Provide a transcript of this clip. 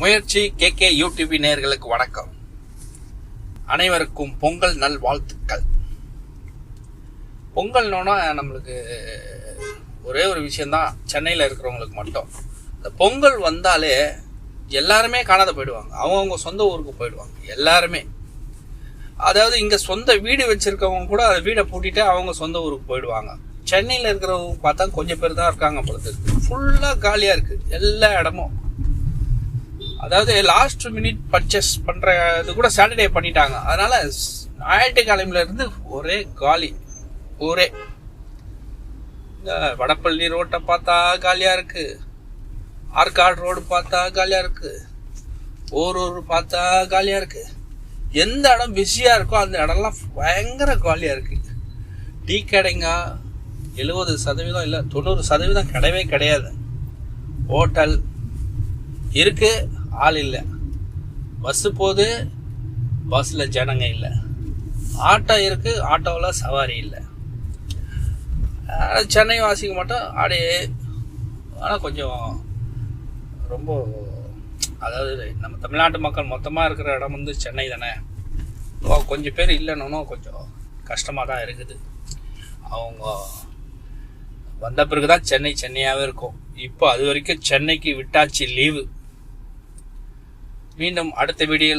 முயற்சி K K UDP நேர்களுக்கு வணக்கம். அனைவருக்கும் பொங்கல் நல் வாழ்த்துக்கள். பொங்கல்னோன்னா நம்மளுக்கு ஒரே ஒரு விஷயந்தான் சென்னையில் இருக்கிறவங்களுக்கு மட்டும். இந்த பொங்கல் வந்தாலே எல்லாருமே காணாத போயிடுவாங்க. அவங்கவுங்க சொந்த ஊருக்கு போயிடுவாங்க எல்லாருமே. அதாவது இங்கே சொந்த வீடு வச்சுருக்கவங்க கூட அந்த வீடை பூட்டிட்டு அவங்க சொந்த ஊருக்கு போயிடுவாங்க. சென்னையில் இருக்கிறவங்க பார்த்தா கொஞ்சம் பேர் தான் இருக்காங்க படத்துக்கு ஃபுல்லாக காலியாக இருக்குது எல்லா இடமும். அதாவது லாஸ்ட் மினிட் பர்ச்சேஸ் பண்ணுற இது கூட சாட்டர்டே பண்ணிட்டாங்க. அதனால் ஞாயிற்றுக்கிழமையிலேருந்து ஒரே காலி. ஊரே இந்த வடப்பள்ளி ரோட்டை பார்த்தா காலியாக இருக்குது ஆற்காடு ரோடு பார்த்தா காலியாக இருக்குது ஒரு ஒரு பார்த்தா காலியாக இருக்குது எந்த இடம் பிஸியாக இருக்கோ அந்த இடம்லாம் பயங்கர காலியாக இருக்குது டீ கடைங்க எழுபது சதவீதம் இல்லை தொண்ணூறு சதவீதம் கிடையவே கிடையாது. ஹோட்டல் இருக்கு ஆள் இல்லை. பஸ்ஸு போகுது பஸ்ஸில் ஜனங்க இல்லை. ஆட்டோ இருக்குது ஆட்டோவில் சவாரி இல்லை. சென்னை வாசிக்க மட்டும் அப்படியே ஆனால் கொஞ்சம் ரொம்ப அதாவது நம்ம தமிழ்நாட்டு மக்கள் மொத்தமாக இருக்கிற இடம் வந்து சென்னை தானே. கொஞ்சம் பேர் இல்லைன்னு கொஞ்சம் கஷ்டமாக தான் இருக்குது. அவங்க வந்த பிறகு தான் சென்னை சென்னையாகவே இருக்கும். இப்போ அது வரைக்கும் சென்னைக்கு விட்டாச்சு லீவு மீண்டும் அடுத்த வீடியோவில்